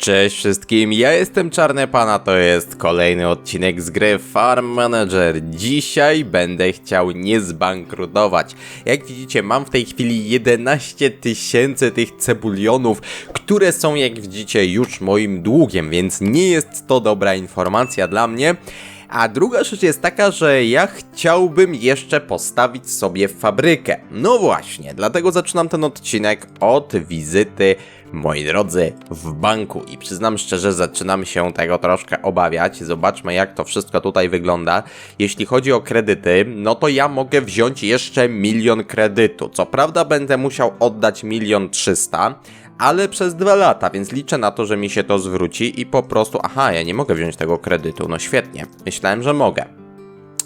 Cześć wszystkim, ja jestem Czarny Pana, to jest kolejny odcinek z gry Farm Manager. Dzisiaj będę chciał nie zbankrutować. Jak widzicie, mam w tej chwili 11 tysięcy tych cebulionów, które są, jak widzicie, już moim długiem, więc nie jest to dobra informacja dla mnie. A druga rzecz jest taka, że ja chciałbym jeszcze postawić sobie fabrykę. No właśnie, dlatego zaczynam ten odcinek od wizyty, moi drodzy, w banku. I przyznam szczerze, zaczynam się tego troszkę obawiać. Zobaczmy, jak to wszystko tutaj wygląda. Jeśli chodzi o kredyty, no to ja mogę wziąć jeszcze milion kredytu. Co prawda będę musiał oddać milion trzysta, ale przez dwa lata, więc liczę na to, że mi się to zwróci i po prostu, aha, ja nie mogę wziąć tego kredytu, no świetnie, myślałem, że mogę.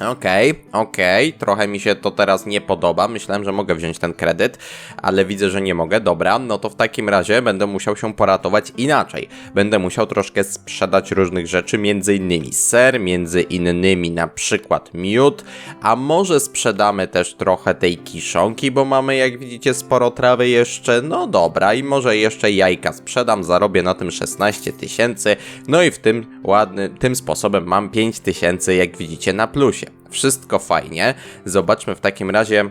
Okej, okej, trochę mi się to teraz nie podoba. Myślałem, że mogę wziąć ten kredyt, ale widzę, że nie mogę. Dobra, no to w takim razie będę musiał się poratować inaczej. Będę musiał troszkę sprzedać różnych rzeczy, między innymi ser, między innymi na przykład miód, a może sprzedamy też trochę tej kiszonki, bo mamy jak widzicie sporo trawy jeszcze. No dobra, i może jeszcze jajka sprzedam, zarobię na tym 16 tysięcy. No i w tym ładny, tym sposobem mam 5 tysięcy, jak widzicie, na plusie. Wszystko fajnie. Zobaczmy w takim razie,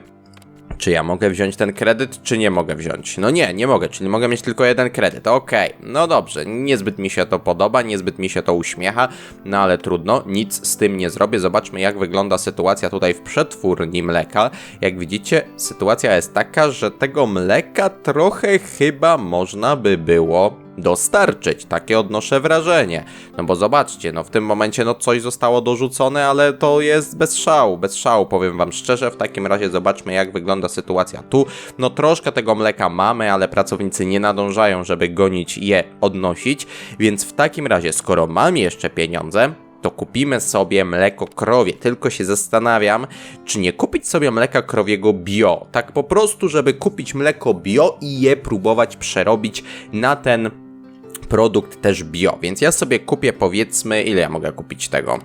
czy ja mogę wziąć ten kredyt, czy nie mogę wziąć? No nie, nie mogę, czyli mogę mieć tylko jeden kredyt. Okej, no dobrze, niezbyt mi się to podoba, niezbyt mi się to uśmiecha, no ale trudno, nic z tym nie zrobię. Zobaczmy, jak wygląda sytuacja tutaj w przetwórni mleka. Jak widzicie, sytuacja jest taka, że tego mleka trochę chyba można by było dostarczyć. Takie odnoszę wrażenie. No bo zobaczcie, no w tym momencie no coś zostało dorzucone, ale to jest bez szału, bez szału, powiem wam szczerze. W takim razie zobaczmy jak wygląda sytuacja tu. No troszkę tego mleka mamy, ale pracownicy nie nadążają, żeby gonić je odnosić, więc w takim razie, skoro mam jeszcze pieniądze, to kupimy sobie mleko krowie. Tylko się zastanawiam, czy nie kupić sobie mleka krowiego bio. Tak po prostu, żeby kupić mleko bio i je próbować przerobić na ten produkt też bio. Więc ja sobie kupię powiedzmy, ile ja mogę kupić tego?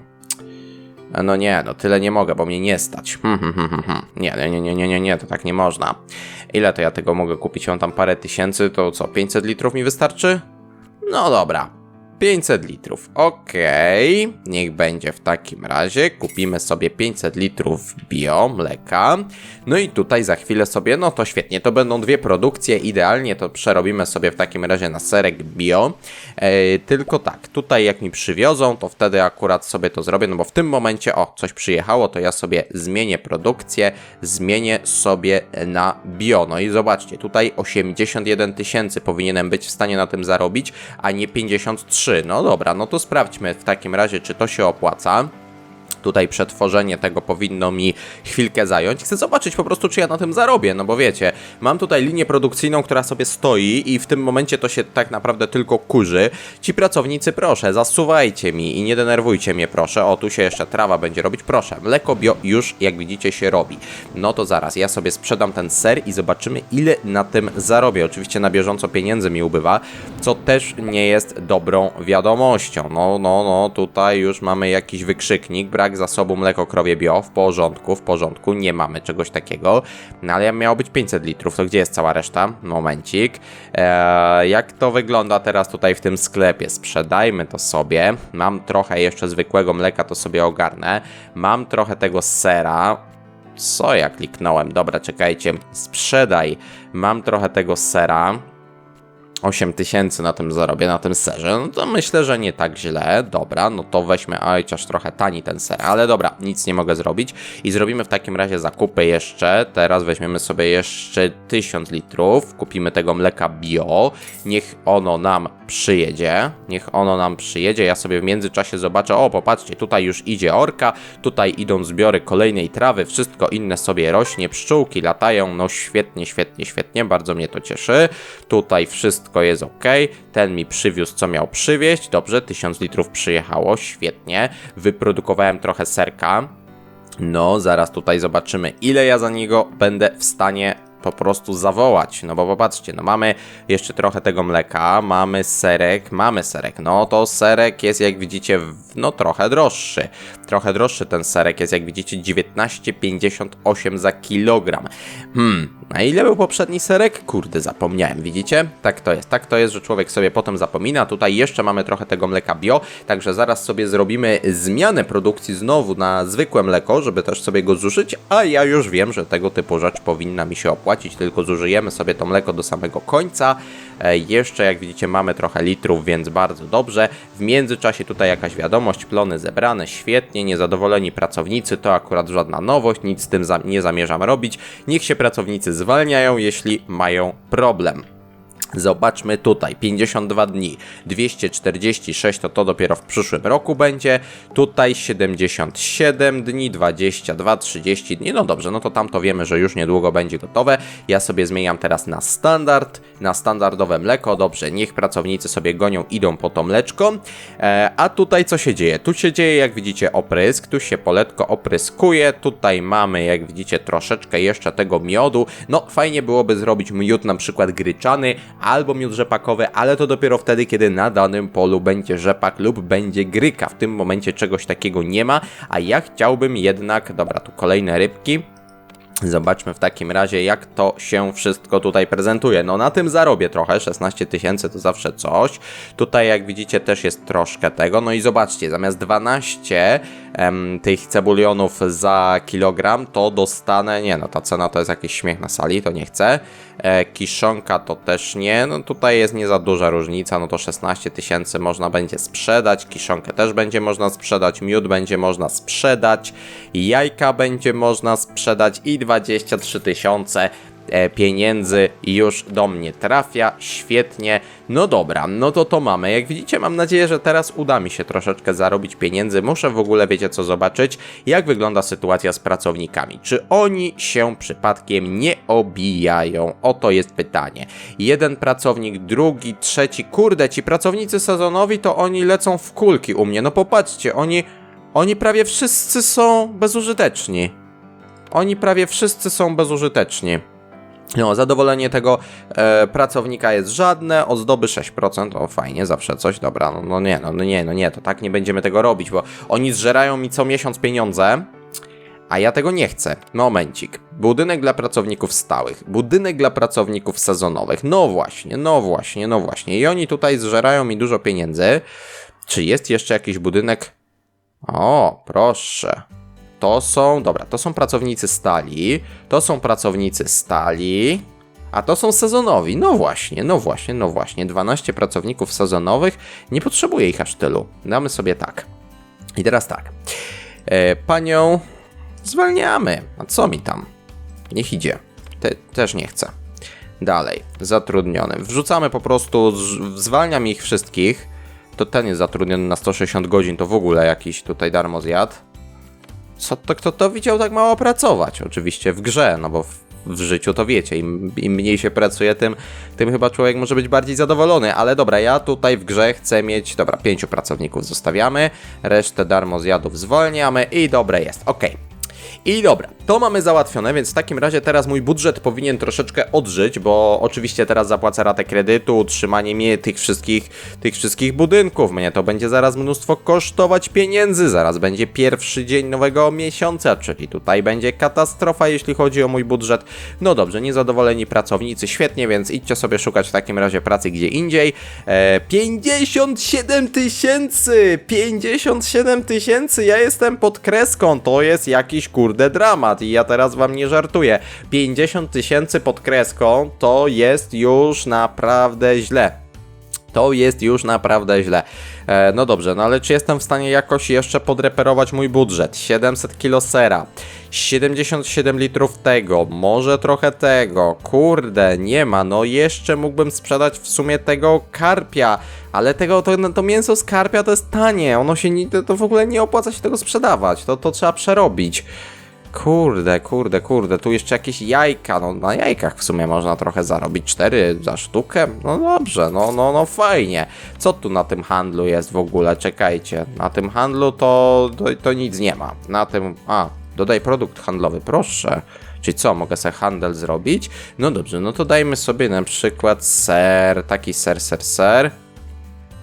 No nie, no tyle nie mogę, bo mnie nie stać. Hmm, hmm, hmm. Nie, nie, nie, nie, nie, nie, to tak nie można. Ile to ja tego mogę kupić? Mam tam parę tysięcy, to co, 500 litrów mi wystarczy? No dobra, 500 litrów. Okej, niech będzie w takim razie. Kupimy sobie 500 litrów bio mleka. No i tutaj za chwilę sobie, no to świetnie, to będą dwie produkcje. Idealnie to przerobimy sobie w takim razie na serek bio. E, tylko tak, tutaj jak mi przywiozą, to wtedy akurat sobie to zrobię, no bo w tym momencie, o, coś przyjechało, to ja sobie zmienię produkcję, zmienię sobie na bio. No i zobaczcie, tutaj 81 tysięcy powinienem być w stanie na tym zarobić, a nie 53. No dobra, no to sprawdźmy w takim razie, czy to się opłaca. Tutaj przetworzenie tego powinno mi chwilkę zająć. Chcę zobaczyć po prostu, czy ja na tym zarobię, no bo wiecie, mam tutaj linię produkcyjną, która sobie stoi i w tym momencie to się tak naprawdę tylko kurzy. Ci pracownicy, proszę, zasuwajcie mi i nie denerwujcie mnie, proszę. O, tu się jeszcze trawa będzie robić, proszę. Mleko bio już, jak widzicie, się robi. No to zaraz, ja sobie sprzedam ten ser i zobaczymy, ile na tym zarobię. Oczywiście na bieżąco pieniędzy mi ubywa, co też nie jest dobrą wiadomością. No, no, no, tutaj już mamy jakiś wykrzyknik, brak zasobu mleko krowie bio, w porządku, w porządku, nie mamy czegoś takiego, no ale miało być 500 litrów, to gdzie jest cała reszta? Momencik. Eee, jak to wygląda teraz tutaj w tym sklepie? Sprzedajmy to sobie, mam trochę jeszcze zwykłego mleka, to sobie ogarnę, mam trochę tego sera, co ja kliknąłem? Dobra, czekajcie, sprzedaj, mam trochę tego sera, 8 tysięcy na tym zarobię, na tym serze, no to myślę, że nie tak źle. Dobra, no to weźmy, a chociaż trochę tani ten ser, ale dobra, nic nie mogę zrobić. I zrobimy w takim razie zakupy jeszcze. Teraz weźmiemy sobie jeszcze 1000 litrów, kupimy tego mleka bio. Niech ono nam przyjedzie, niech ono nam przyjedzie. Ja sobie w międzyczasie zobaczę, o popatrzcie, tutaj już idzie orka, tutaj idą zbiory kolejnej trawy, wszystko inne sobie rośnie, pszczółki latają, no świetnie, świetnie, świetnie, bardzo mnie to cieszy. Tutaj wszystko wszystko jest ok. Ten mi przywiózł, co miał przywieźć. Dobrze, 1000 litrów przyjechało, świetnie. Wyprodukowałem trochę serka. No, zaraz tutaj zobaczymy, ile ja za niego będę w stanie po prostu zawołać. No bo popatrzcie, no mamy jeszcze trochę tego mleka, mamy serek, mamy serek. No to serek jest jak widzicie, no trochę droższy. Trochę droższy ten serek jest jak widzicie 19,58 za kilogram. Hmm, a ile był poprzedni serek? Kurde, zapomniałem, widzicie? Tak to jest, tak to jest, że człowiek sobie potem zapomina. Tutaj jeszcze mamy trochę tego mleka bio, także zaraz sobie zrobimy zmianę produkcji znowu na zwykłe mleko, żeby też sobie go zużyć, a ja już wiem, że tego typu rzecz powinna mi się opłacić, tylko zużyjemy sobie to mleko do samego końca. E, jeszcze, jak widzicie, mamy trochę litrów, więc bardzo dobrze. W międzyczasie tutaj jakaś wiadomość, plony zebrane, świetnie, niezadowoleni pracownicy, to akurat żadna nowość, nic z tym nie zamierzam robić. Niech się pracownicy zwalniają, jeśli mają problem. Zobaczmy tutaj, 52 dni, 246 to to dopiero w przyszłym roku będzie, tutaj 77 dni, 22, 30 dni, no dobrze, no to tam to wiemy, że już niedługo będzie gotowe. Ja sobie zmieniam teraz na standard, na standardowe mleko, dobrze, niech pracownicy sobie gonią, idą po to mleczko. E, a tutaj co się dzieje? Tu się dzieje, jak widzicie, oprysk, tu się poletko opryskuje, tutaj mamy, jak widzicie, troszeczkę jeszcze tego miodu. No, fajnie byłoby zrobić miód na przykład gryczany, albo miód rzepakowy, ale to dopiero wtedy, kiedy na danym polu będzie rzepak lub będzie gryka. W tym momencie czegoś takiego nie ma, a ja chciałbym jednak, dobra, tu kolejne rybki. Zobaczmy w takim razie, jak to się wszystko tutaj prezentuje. No na tym zarobię trochę, 16 tysięcy to zawsze coś. Tutaj jak widzicie też jest troszkę tego. No i zobaczcie, zamiast 12 em, tych cebulionów za kilogram, to dostanę, nie no ta cena to jest jakiś śmiech na sali, to nie chcę. E, kiszonka to też nie, no tutaj jest nie za duża różnica, no to 16 tysięcy można będzie sprzedać, kiszonkę też będzie można sprzedać, miód będzie można sprzedać, jajka będzie można sprzedać i 23 tysiące e, pieniędzy już do mnie trafia, świetnie. No dobra, no to to mamy. Jak widzicie, mam nadzieję, że teraz uda mi się troszeczkę zarobić pieniędzy. Muszę w ogóle, wiecie co, zobaczyć, jak wygląda sytuacja z pracownikami. Czy oni się przypadkiem nie obijają? Oto jest pytanie. Jeden pracownik, drugi, trzeci. Kurde, ci pracownicy sezonowi to oni lecą w kulki u mnie. No popatrzcie, oni, oni prawie wszyscy są bezużyteczni. Oni prawie wszyscy są bezużyteczni. No, zadowolenie tego e, pracownika jest żadne, ozdoby 6%, o fajnie, zawsze coś, dobra, no, no nie, no, no nie, no nie, to tak nie będziemy tego robić, bo oni zżerają mi co miesiąc pieniądze, a ja tego nie chcę. Momencik. Budynek dla pracowników stałych, budynek dla pracowników sezonowych, no właśnie, no właśnie, no właśnie, i oni tutaj zżerają mi dużo pieniędzy. Czy jest jeszcze jakiś budynek? O, proszę. To są, dobra, to są pracownicy stali, to są pracownicy stali, a to są sezonowi. No właśnie, no właśnie, no właśnie. 12 pracowników sezonowych, nie potrzebuję ich aż tylu. Damy sobie tak. I teraz tak. E, panią zwalniamy. A co mi tam? Niech idzie. Te, też nie chcę. Dalej, zatrudniony. Wrzucamy po prostu, zwalniam ich wszystkich. To ten jest zatrudniony na 160 godzin, to w ogóle jakiś tutaj darmo zjadł. Co to, kto to widział tak mało pracować? Oczywiście w grze, no bo w, w życiu to wiecie, im, im mniej się pracuje, tym, tym chyba człowiek może być bardziej zadowolony, ale dobra, ja tutaj w grze chcę mieć, dobra, pięciu pracowników zostawiamy, resztę darmo zjadów zwolniamy i dobre jest, okej. I dobra, to mamy załatwione, więc w takim razie teraz mój budżet powinien troszeczkę odżyć, bo oczywiście teraz zapłacę ratę kredytu, utrzymanie mnie tych wszystkich, tych wszystkich budynków. Mnie to będzie zaraz mnóstwo kosztować pieniędzy, zaraz będzie pierwszy dzień nowego miesiąca, czyli tutaj będzie katastrofa, jeśli chodzi o mój budżet. No dobrze, niezadowoleni pracownicy, świetnie, więc idźcie sobie szukać w takim razie pracy gdzie indziej. E, 57 tysięcy! 57 tysięcy! Ja jestem pod kreską, to jest jakiś kurde dramat i ja teraz wam nie żartuję. 50 tysięcy pod kreską to jest już naprawdę źle. To jest już naprawdę źle. E, no dobrze, no ale czy jestem w stanie jakoś jeszcze podreperować mój budżet? 700 kilo sera, 77 litrów tego, może trochę tego, kurde, nie ma, no jeszcze mógłbym sprzedać w sumie tego karpia, ale tego, to, no, to mięso z karpia to jest tanie, ono się, nie, to, w ogóle nie opłaca się tego sprzedawać, to, to trzeba przerobić. Kurde, kurde, kurde, tu jeszcze jakieś jajka, no na jajkach w sumie można trochę zarobić, 4 za sztukę, no dobrze, no, no, no fajnie. Co tu na tym handlu jest w ogóle, czekajcie, na tym handlu to, to, to nic nie ma, na tym, a, dodaj produkt handlowy, proszę. Czyli co, mogę sobie handel zrobić? No dobrze, no to dajmy sobie na przykład ser, taki ser, ser, ser.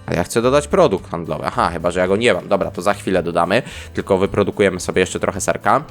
A ja chcę dodać produkt handlowy. Aha, chyba, że ja go nie mam. Dobra, to za chwilę dodamy. Tylko wyprodukujemy sobie jeszcze trochę serka.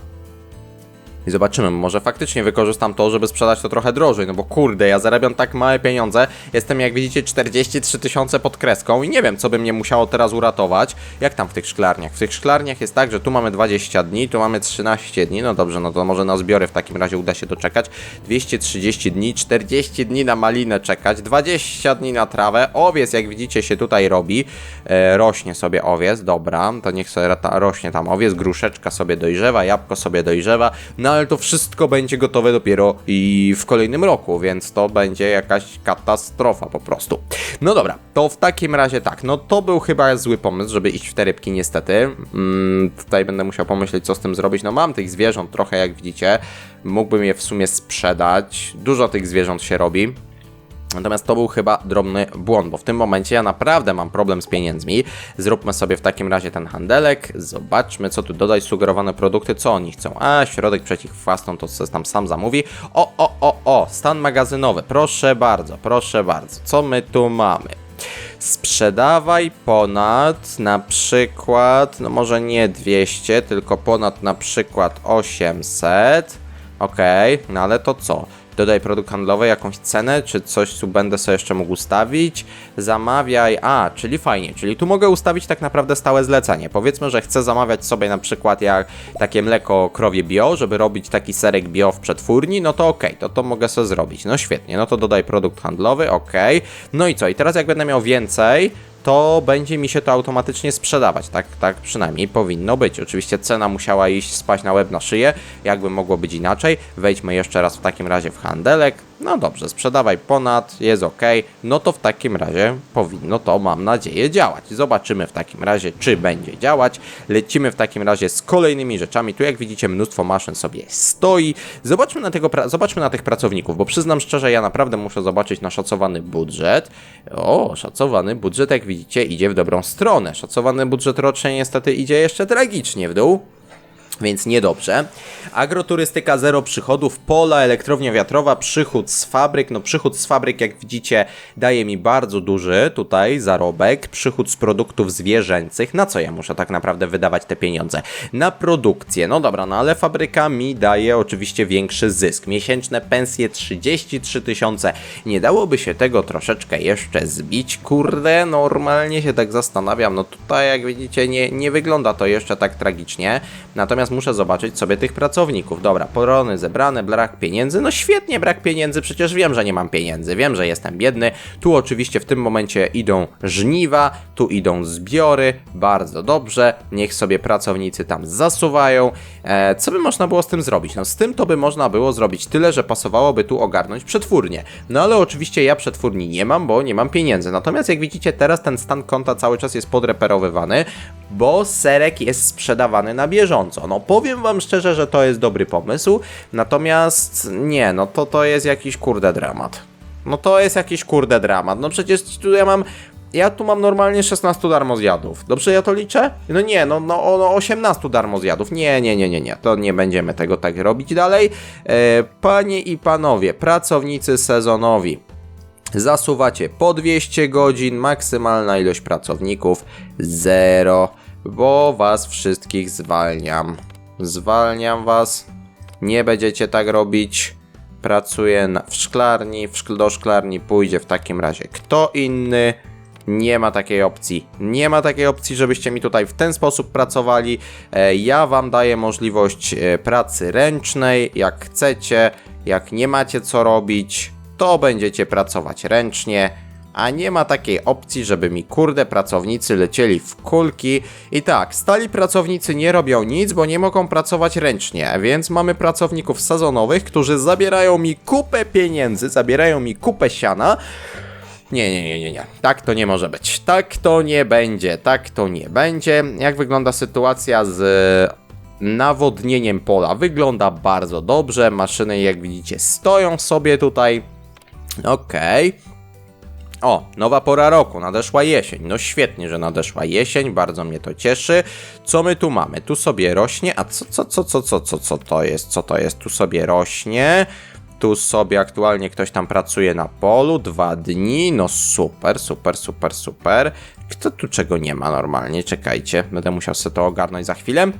I zobaczymy, może faktycznie wykorzystam to, żeby sprzedać to trochę drożej, no bo kurde, ja zarabiam tak małe pieniądze, jestem jak widzicie 43 tysiące pod kreską i nie wiem, co by mnie musiało teraz uratować. Jak tam w tych szklarniach? W tych szklarniach jest tak, że tu mamy 20 dni, tu mamy 13 dni, no dobrze, no to może na zbiory w takim razie uda się doczekać. 230 dni, 40 dni na malinę czekać, 20 dni na trawę, owiec jak widzicie się tutaj robi, e, rośnie sobie owiec, dobra, to niech sobie rośnie tam owiec, gruszeczka sobie dojrzewa, jabłko sobie dojrzewa, no ale to wszystko będzie gotowe dopiero i w kolejnym roku, więc to będzie jakaś katastrofa po prostu. No dobra, to w takim razie tak, no to był chyba zły pomysł, żeby iść w te rybki niestety. Mm, tutaj będę musiał pomyśleć, co z tym zrobić. No mam tych zwierząt trochę, jak widzicie. Mógłbym je w sumie sprzedać. Dużo tych zwierząt się robi. Natomiast to był chyba drobny błąd, bo w tym momencie ja naprawdę mam problem z pieniędzmi. Zróbmy sobie w takim razie ten handelek, zobaczmy co tu dodać, sugerowane produkty, co oni chcą. A, środek przeciwchwastą to co tam sam zamówi. O, o, o, o, stan magazynowy, proszę bardzo, proszę bardzo. Co my tu mamy? Sprzedawaj ponad na przykład, no może nie 200, tylko ponad na przykład 800. Okej, no ale to co? Dodaj produkt handlowy, jakąś cenę, czy coś tu będę sobie jeszcze mógł ustawić. Zamawiaj, a, czyli fajnie, czyli tu mogę ustawić tak naprawdę stałe zlecenie. Powiedzmy, że chcę zamawiać sobie na przykład jak takie mleko krowie bio, żeby robić taki serek bio w przetwórni, no to okej, to to mogę sobie zrobić. No świetnie, no to dodaj produkt handlowy, okej. No i co, i teraz jak będę miał więcej, to będzie mi się to automatycznie sprzedawać. Tak, tak przynajmniej powinno być. Oczywiście cena musiała iść spaść na łeb na szyję, jakby mogło być inaczej. Wejdźmy jeszcze raz w takim razie w handelek. No dobrze, sprzedawaj ponad, jest ok. No to w takim razie powinno to, mam nadzieję, działać. Zobaczymy w takim razie, czy będzie działać. Lecimy w takim razie z kolejnymi rzeczami. Tu jak widzicie, mnóstwo maszyn sobie stoi. Zobaczmy na, tego, zobaczmy na tych pracowników, bo przyznam szczerze, ja naprawdę muszę zobaczyć na szacowany budżet. O, szacowany budżet, jak widzicie, idzie w dobrą stronę. Szacowany budżet roczny niestety idzie jeszcze tragicznie w dół. Więc niedobrze. Agroturystyka zero przychodów, pola, elektrownia wiatrowa, przychód z fabryk. No przychód z fabryk, jak widzicie, daje mi bardzo duży tutaj zarobek. Przychód z produktów zwierzęcych. Na co ja muszę tak naprawdę wydawać te pieniądze? Na produkcję. No dobra, no ale fabryka mi daje oczywiście większy zysk. Miesięczne pensje 33 tysiące. Nie dałoby się tego troszeczkę jeszcze zbić? Kurde, normalnie się tak zastanawiam. No tutaj, jak widzicie, nie, nie wygląda to jeszcze tak tragicznie. Natomiast muszę zobaczyć sobie tych pracowników. Dobra, porony zebrane, brak pieniędzy. No świetnie, brak pieniędzy, przecież wiem, że nie mam pieniędzy, wiem, że jestem biedny. Tu oczywiście w tym momencie idą żniwa, tu idą zbiory, bardzo dobrze. Niech sobie pracownicy tam zasuwają. E, co by można było z tym zrobić? No z tym to by można było zrobić tyle, że pasowałoby tu ogarnąć przetwórnię. No ale oczywiście ja przetwórni nie mam, bo nie mam pieniędzy. Natomiast jak widzicie, teraz ten stan konta cały czas jest podreperowywany, bo serek jest sprzedawany na bieżąco. No powiem wam szczerze, że to jest dobry pomysł, natomiast nie, no to to jest jakiś kurde dramat. No to jest jakiś kurde dramat. No przecież tu ja mam. Ja tu mam normalnie 16 darmozjadów. Dobrze ja to liczę? No nie, no, no, no 18 darmozjadów. Nie, nie, nie, nie, nie. To nie będziemy tego tak robić dalej. E, panie i panowie, pracownicy sezonowi. Zasuwacie po 200 godzin, maksymalna ilość pracowników 0, bo was wszystkich zwalniam. Zwalniam was, nie będziecie tak robić. Pracuję w szklarni, w szkl, do szklarni pójdzie w takim razie kto inny. Nie ma takiej opcji. Nie ma takiej opcji, żebyście mi tutaj w ten sposób pracowali. E, Ja wam daję możliwość e, pracy ręcznej, jak chcecie. Jak nie macie co robić, to będziecie pracować ręcznie. A nie ma takiej opcji, żeby mi kurde pracownicy lecieli w kulki. I tak, stali pracownicy nie robią nic, bo nie mogą pracować ręcznie, więc mamy pracowników sezonowych, którzy zabierają mi kupę pieniędzy, zabierają mi kupę siana. Nie, nie, nie, nie, nie. Tak to nie może być. Tak to nie będzie. Tak to nie będzie. Jak wygląda sytuacja z nawodnieniem pola? Wygląda bardzo dobrze. Maszyny, jak widzicie, stoją sobie tutaj. Okej. O, nowa pora roku, nadeszła jesień. No świetnie, że nadeszła jesień, bardzo mnie to cieszy. Co my tu mamy? Tu sobie rośnie, a co, co, co, co, co, co, co to jest? Co to jest? Tu sobie rośnie. Tu sobie aktualnie ktoś tam pracuje na polu, dwa dni, no super, super, super, super. Kto tu czego nie ma normalnie? Czekajcie, będę musiał sobie to ogarnąć za chwilę.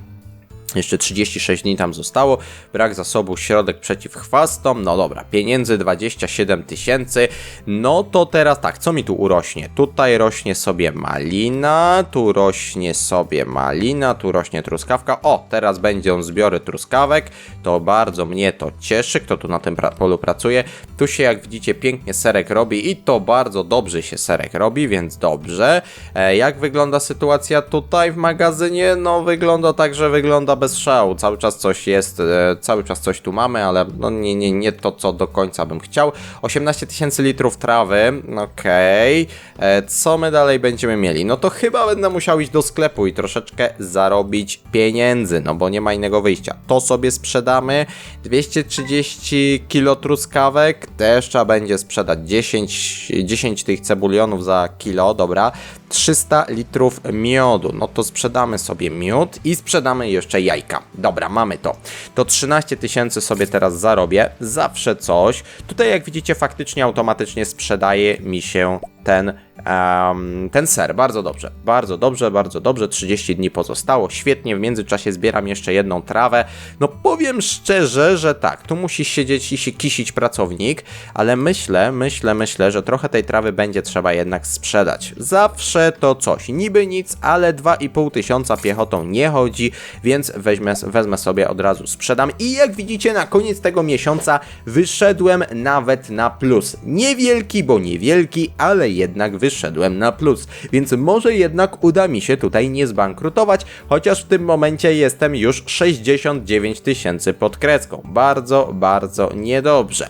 Jeszcze 36 dni tam zostało. Brak zasobu, środek przeciw chwastom. No dobra, pieniędzy 27 tysięcy. No to teraz tak, co mi tu urośnie? Tutaj rośnie sobie malina, tu rośnie sobie malina, tu rośnie truskawka. O, teraz będą zbiory truskawek. To bardzo mnie to cieszy. Kto tu na tym polu pracuje? Tu się, jak widzicie, pięknie serek robi i to bardzo dobrze się serek robi, więc dobrze. E, jak wygląda sytuacja tutaj w magazynie? No, wygląda tak, że wygląda bez szału. Cały czas coś jest, e, cały czas coś tu mamy, ale no nie, nie, nie to, co do końca bym chciał. 18 tysięcy litrów trawy, okej. E, Co my dalej będziemy mieli? No to chyba będę musiał iść do sklepu i troszeczkę zarobić pieniędzy, no bo nie ma innego wyjścia. To sobie sprzedamy. 230 kilo truskawek, też trzeba będzie sprzedać 10, 10 tych cebulionów za kilo, dobra. 300 litrów miodu. No to sprzedamy sobie miód i sprzedamy jeszcze jajka. Dobra, mamy to. To 13 tysięcy sobie teraz zarobię. Zawsze coś. Tutaj jak widzicie faktycznie automatycznie sprzedaje mi się ten, em, ten ser. Bardzo dobrze. Bardzo dobrze, bardzo dobrze. 30 dni pozostało. Świetnie. W międzyczasie zbieram jeszcze jedną trawę. No powiem szczerze, że tak. Tu musi siedzieć i się kisić pracownik, ale myślę, myślę, myślę, że trochę tej trawy będzie trzeba jednak sprzedać. Zawsze to coś. Niby nic, ale 2,5 tysiąca piechotą nie chodzi, więc weźmę, wezmę sobie od razu sprzedam. I jak widzicie, na koniec tego miesiąca wyszedłem nawet na plus. Niewielki, bo niewielki, ale jednak wyszedłem na plus. Więc może jednak uda mi się tutaj nie zbankrutować, chociaż w tym momencie jestem już 69 tysięcy pod kreską. Bardzo, bardzo niedobrze.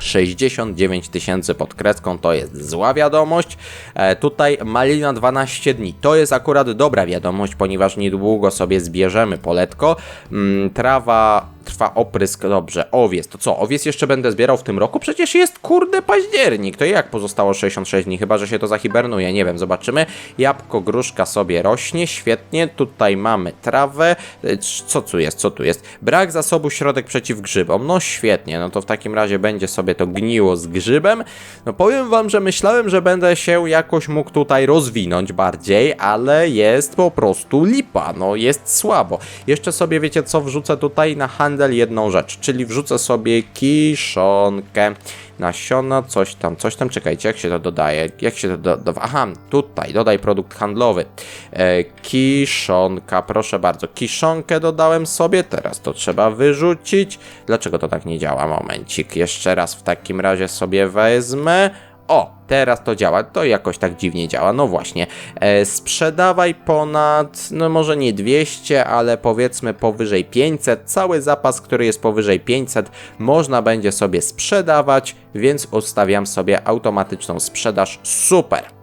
69 tysięcy pod kreską to jest zła wiadomość. E, tutaj malina 12 dni. To jest akurat dobra wiadomość, ponieważ niedługo sobie zbierzemy poletko. Mm, trawa trwa oprysk, dobrze. Owiec, to co? Owiec jeszcze będę zbierał w tym roku? Przecież jest kurde październik. To jak pozostało 66 dni? Chyba, że się to zahibernuje. Nie wiem, zobaczymy. Jabłko, gruszka sobie rośnie, świetnie. Tutaj mamy trawę. Co tu jest? Co tu jest? Brak zasobu środek przeciw grzybom. No świetnie, no to w takim razie będzie sobie to gniło z grzybem. No powiem wam, że myślałem, że będę się jakoś mógł tutaj rozwinąć bardziej, ale jest po prostu lipa, no jest słabo. Jeszcze sobie wiecie co, wrzucę tutaj na handel jedną rzecz, czyli wrzucę sobie kiszonkę, nasiona, coś tam, coś tam, czekajcie, jak się to dodaje, jak się to do, aha, tutaj, dodaj produkt handlowy, e, kiszonka, proszę bardzo, kiszonkę dodałem sobie, teraz to trzeba wyrzucić, dlaczego to tak nie działa, momencik, jeszcze raz w takim razie sobie wezmę, o, teraz to działa. To jakoś tak dziwnie działa. No właśnie. E, sprzedawaj ponad, no może nie 200, ale powiedzmy powyżej 500. Cały zapas, który jest powyżej 500, można będzie sobie sprzedawać, więc ustawiam sobie automatyczną sprzedaż. Super.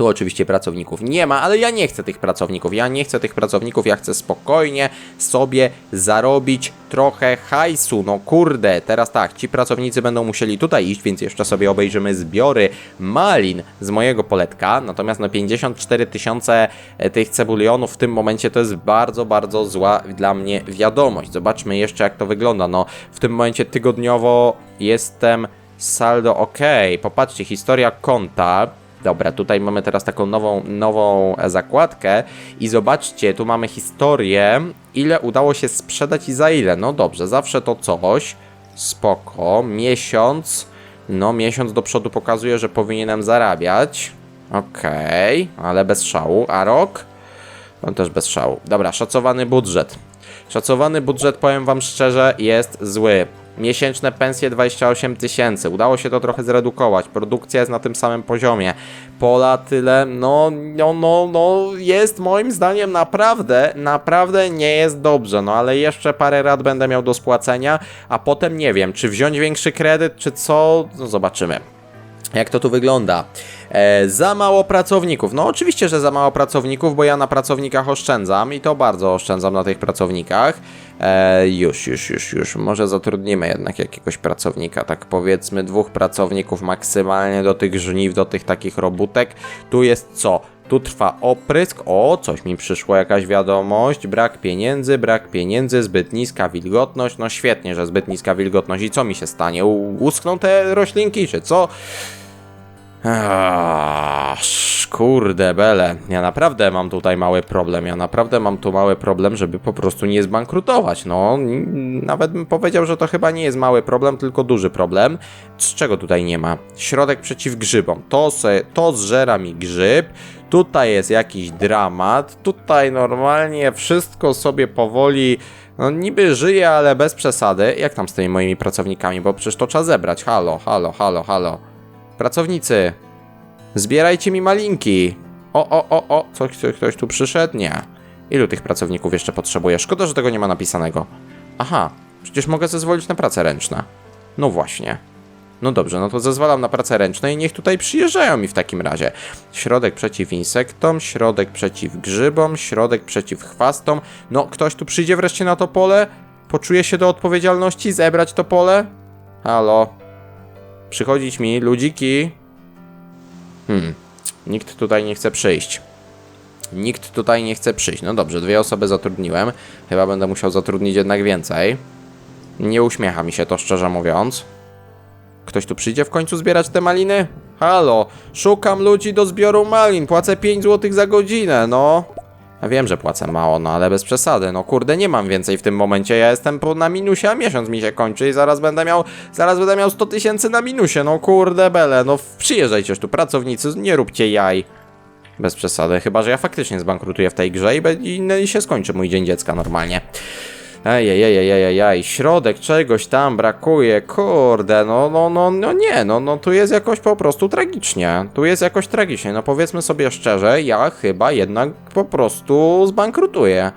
Tu oczywiście pracowników nie ma, ale ja nie chcę tych pracowników. Ja nie chcę tych pracowników, ja chcę spokojnie sobie zarobić trochę hajsu. No kurde, teraz tak, ci pracownicy będą musieli tutaj iść, więc jeszcze sobie obejrzymy zbiory malin z mojego poletka. Natomiast no 54 tysiące e, tych cebulionów w tym momencie to jest bardzo, bardzo zła dla mnie wiadomość. Zobaczmy jeszcze jak to wygląda. No w tym momencie tygodniowo jestem saldo ok. Popatrzcie, historia konta. Dobra, tutaj mamy teraz taką nową, nową zakładkę i zobaczcie, tu mamy historię, ile udało się sprzedać i za ile. No dobrze, zawsze to coś. Spoko. Miesiąc. No, miesiąc do przodu pokazuje, że powinienem zarabiać. Okej, ale bez szału. A rok? No też bez szału. Dobra, szacowany budżet. Szacowany budżet, powiem wam szczerze, jest zły. Miesięczne pensje 28 tysięcy. Udało się to trochę zredukować. Produkcja jest na tym samym poziomie. Pola tyle, no, no, no, no, jest moim zdaniem naprawdę, naprawdę nie jest dobrze. No ale jeszcze parę rat będę miał do spłacenia, a potem nie wiem, czy wziąć większy kredyt, czy co, no zobaczymy. Jak to tu wygląda? E, za mało pracowników. No oczywiście, że za mało pracowników, bo ja na pracownikach oszczędzam i to bardzo oszczędzam na tych pracownikach. E, już, już, już, już. Może zatrudnimy jednak jakiegoś pracownika, tak powiedzmy dwóch pracowników maksymalnie do tych żniw, do tych takich robótek. Tu jest co? Tu trwa oprysk. O, coś mi przyszło, jakaś wiadomość. Brak pieniędzy, brak pieniędzy, zbyt niska wilgotność. No świetnie, że zbyt niska wilgotność. I co mi się stanie? U- Uschną te roślinki, czy co? Aż, kurde bele, ja naprawdę mam tutaj mały problem, ja naprawdę mam tu mały problem, żeby po prostu nie zbankrutować, no, nawet bym powiedział, że to chyba nie jest mały problem, tylko duży problem. Z czego tutaj nie ma? Środek przeciw grzybom, to, se, to zżera mi grzyb, tutaj jest jakiś dramat, tutaj normalnie wszystko sobie powoli, no niby żyje, ale bez przesady, jak tam z tymi moimi pracownikami, bo przecież to trzeba zebrać, halo, halo, halo, halo. Pracownicy, zbierajcie mi malinki. O, o, o, o, co, ktoś, ktoś tu przyszedł? Nie. Ilu tych pracowników jeszcze potrzebuję? Szkoda, że tego nie ma napisanego. Aha, przecież mogę zezwolić na pracę ręczne. No właśnie. No dobrze, no to zezwalam na pracę ręczne i niech tutaj przyjeżdżają mi w takim razie. Środek przeciw insektom, środek przeciw grzybom, środek przeciw chwastom. No, ktoś tu przyjdzie wreszcie na to pole? Poczuje się do odpowiedzialności zebrać to pole? Halo? Przychodzić mi, ludziki. Hmm, nikt tutaj nie chce przyjść. Nikt tutaj nie chce przyjść. No dobrze, dwie osoby zatrudniłem. Chyba będę musiał zatrudnić jednak więcej. Nie uśmiecha mi się to, szczerze mówiąc. Ktoś tu przyjdzie w końcu zbierać te maliny? Halo, szukam ludzi do zbioru malin, płacę 5 zł za godzinę, no. Ja wiem, że płacę mało, no ale bez przesady. No kurde, nie mam więcej w tym momencie. Ja jestem po, na minusie, a miesiąc mi się kończy i zaraz będę miał, zaraz będę miał 100 tysięcy na minusie. No kurde, bele, no przyjeżdżajcie tu, pracownicy, nie róbcie jaj. Bez przesady, chyba że ja faktycznie zbankrutuję w tej grze i, i, no, i się skończy mój dzień dziecka normalnie. Ejejejejejejej, środek czegoś tam brakuje, kurde, no, no, no, no nie, no, no tu jest jakoś po prostu tragicznie, tu jest jakoś tragicznie, no powiedzmy sobie szczerze, ja chyba jednak po prostu zbankrutuję.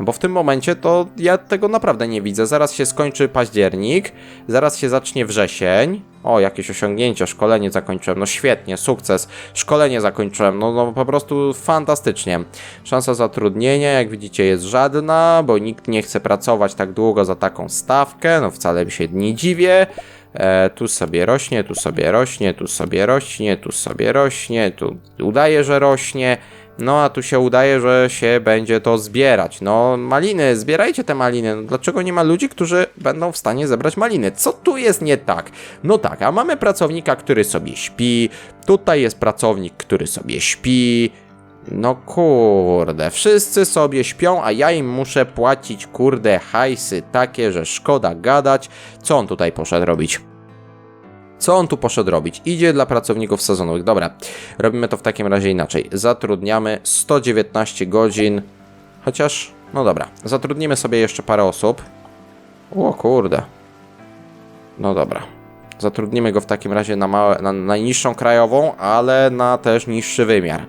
Bo w tym momencie to ja tego naprawdę nie widzę. Zaraz się skończy październik, zaraz się zacznie wrzesień. O, jakieś osiągnięcie, szkolenie zakończyłem. No świetnie, sukces. Szkolenie zakończyłem. No, no po prostu fantastycznie. Szansa zatrudnienia, jak widzicie, jest żadna, bo nikt nie chce pracować tak długo za taką stawkę. No wcale się nie dziwię. E, tu sobie rośnie, tu sobie rośnie, tu sobie rośnie, tu sobie rośnie, tu udaje, że rośnie. No a tu się udaje, że się będzie to zbierać. No maliny, zbierajcie te maliny. No, dlaczego nie ma ludzi, którzy będą w stanie zebrać maliny? Co tu jest nie tak? No tak, a mamy pracownika, który sobie śpi. Tutaj jest pracownik, który sobie śpi. No kurde, wszyscy sobie śpią, a ja im muszę płacić kurde hajsy takie, że szkoda gadać. Co on tutaj poszedł robić? Co on tu poszedł robić? Idzie dla pracowników sezonowych. Dobra, robimy to w takim razie inaczej. Zatrudniamy 119 godzin. Chociaż, no dobra, zatrudnimy sobie jeszcze parę osób. O kurde. No dobra. Zatrudnimy go w takim razie na, małe, na najniższą krajową, ale na też niższy wymiar.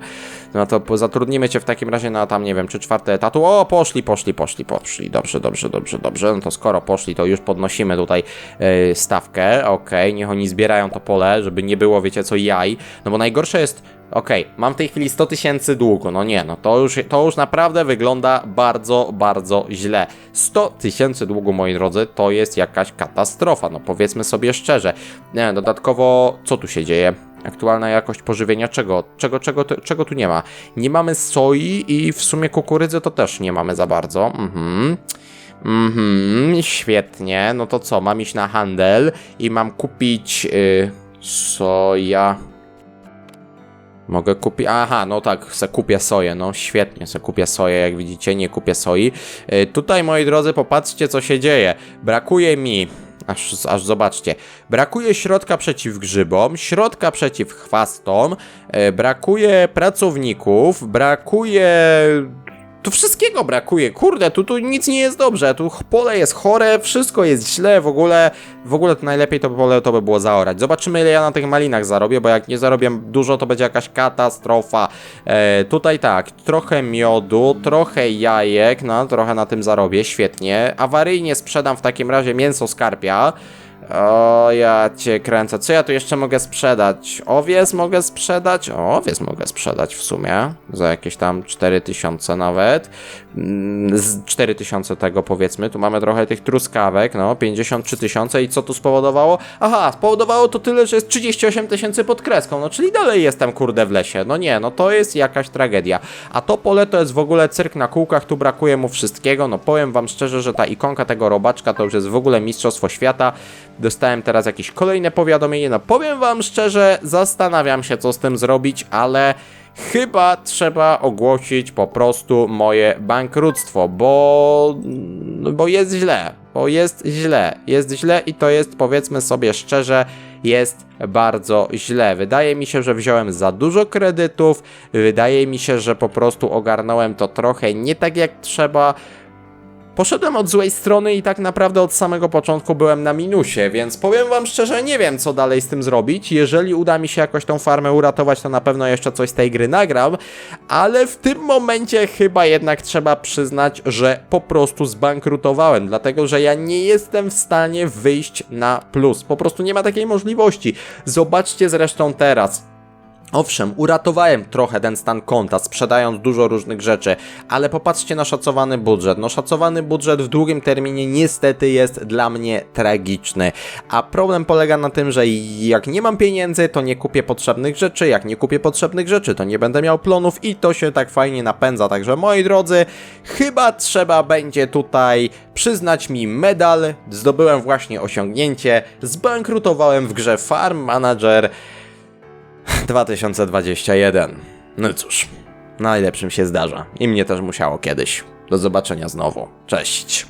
No to zatrudnimy cię w takim razie na tam, nie wiem, czy czwarte etatu. O, poszli, poszli, poszli, poszli. Dobrze, dobrze, dobrze, dobrze. No to skoro poszli, to już podnosimy tutaj yy, stawkę. Okej, niech oni zbierają to pole, żeby nie było, wiecie co, jaj. No bo najgorsze jest, okej, mam w tej chwili 100 tysięcy długu. No nie, no to już, to już naprawdę wygląda bardzo, bardzo źle. 100 tysięcy długu, moi drodzy, to jest jakaś katastrofa. No powiedzmy sobie szczerze. Nie, dodatkowo, co tu się dzieje? Aktualna jakość pożywienia czego? Czego, czego, czego tu nie ma? Nie mamy soi i w sumie kukurydzy to też nie mamy za bardzo. Mhm. Mhm, świetnie. No to co? Mam iść na handel i mam kupić yy, soja. Mogę kupić. Aha, no tak, se kupię soję. No świetnie, se kupię soję. Jak widzicie, nie kupię soi. Yy, tutaj, moi drodzy, popatrzcie, co się dzieje. Brakuje mi. Aż, aż zobaczcie. Brakuje środka przeciw grzybom, środka przeciw chwastom, e, brakuje pracowników, brakuje. Tu wszystkiego brakuje. Kurde, tu, tu nic nie jest dobrze. Tu pole jest chore, wszystko jest źle. W ogóle, w ogóle to najlepiej to pole to by było zaorać. Zobaczymy, ile ja na tych malinach zarobię, bo jak nie zarobię dużo, to będzie jakaś katastrofa. E, tutaj tak, trochę miodu, trochę jajek, no trochę na tym zarobię, świetnie. Awaryjnie sprzedam w takim razie mięso skarpia. O, ja cię kręcę. Co ja tu jeszcze mogę sprzedać? Owiec mogę sprzedać? Owiec mogę sprzedać w sumie. Za jakieś tam 4000 nawet. Mm, Z 4000 tego powiedzmy. Tu mamy trochę tych truskawek, no 53 tysiące. I co tu spowodowało? Aha, spowodowało to tyle, że jest 38 tysięcy pod kreską. No czyli dalej jestem kurde w lesie. No nie, no to jest jakaś tragedia. A to pole to jest w ogóle cyrk na kółkach. Tu brakuje mu wszystkiego. No powiem wam szczerze, że ta ikonka tego robaczka to już jest w ogóle mistrzostwo świata. Dostałem teraz jakieś kolejne powiadomienie. No powiem wam szczerze, zastanawiam się co z tym zrobić, ale chyba trzeba ogłosić po prostu moje bankructwo, bo, bo jest źle, bo jest źle, jest źle i to jest powiedzmy sobie szczerze, jest bardzo źle. Wydaje mi się, że wziąłem za dużo kredytów, wydaje mi się, że po prostu ogarnąłem to trochę nie tak jak trzeba. Poszedłem od złej strony i tak naprawdę od samego początku byłem na minusie, więc powiem wam szczerze, nie wiem co dalej z tym zrobić. Jeżeli uda mi się jakoś tą farmę uratować, to na pewno jeszcze coś z tej gry nagram, ale w tym momencie chyba jednak trzeba przyznać, że po prostu zbankrutowałem, dlatego że ja nie jestem w stanie wyjść na plus. Po prostu nie ma takiej możliwości. Zobaczcie zresztą teraz. Owszem, uratowałem trochę ten stan konta, sprzedając dużo różnych rzeczy, ale popatrzcie na szacowany budżet. No, szacowany budżet w długim terminie niestety jest dla mnie tragiczny. A problem polega na tym, że jak nie mam pieniędzy, to nie kupię potrzebnych rzeczy, jak nie kupię potrzebnych rzeczy, to nie będę miał plonów i to się tak fajnie napędza. Także moi drodzy, chyba trzeba będzie tutaj przyznać mi medal. Zdobyłem właśnie osiągnięcie, zbankrutowałem w grze Farm Manager. 2021. No cóż, najlepszym się zdarza. I mnie też musiało kiedyś. Do zobaczenia znowu. Cześć.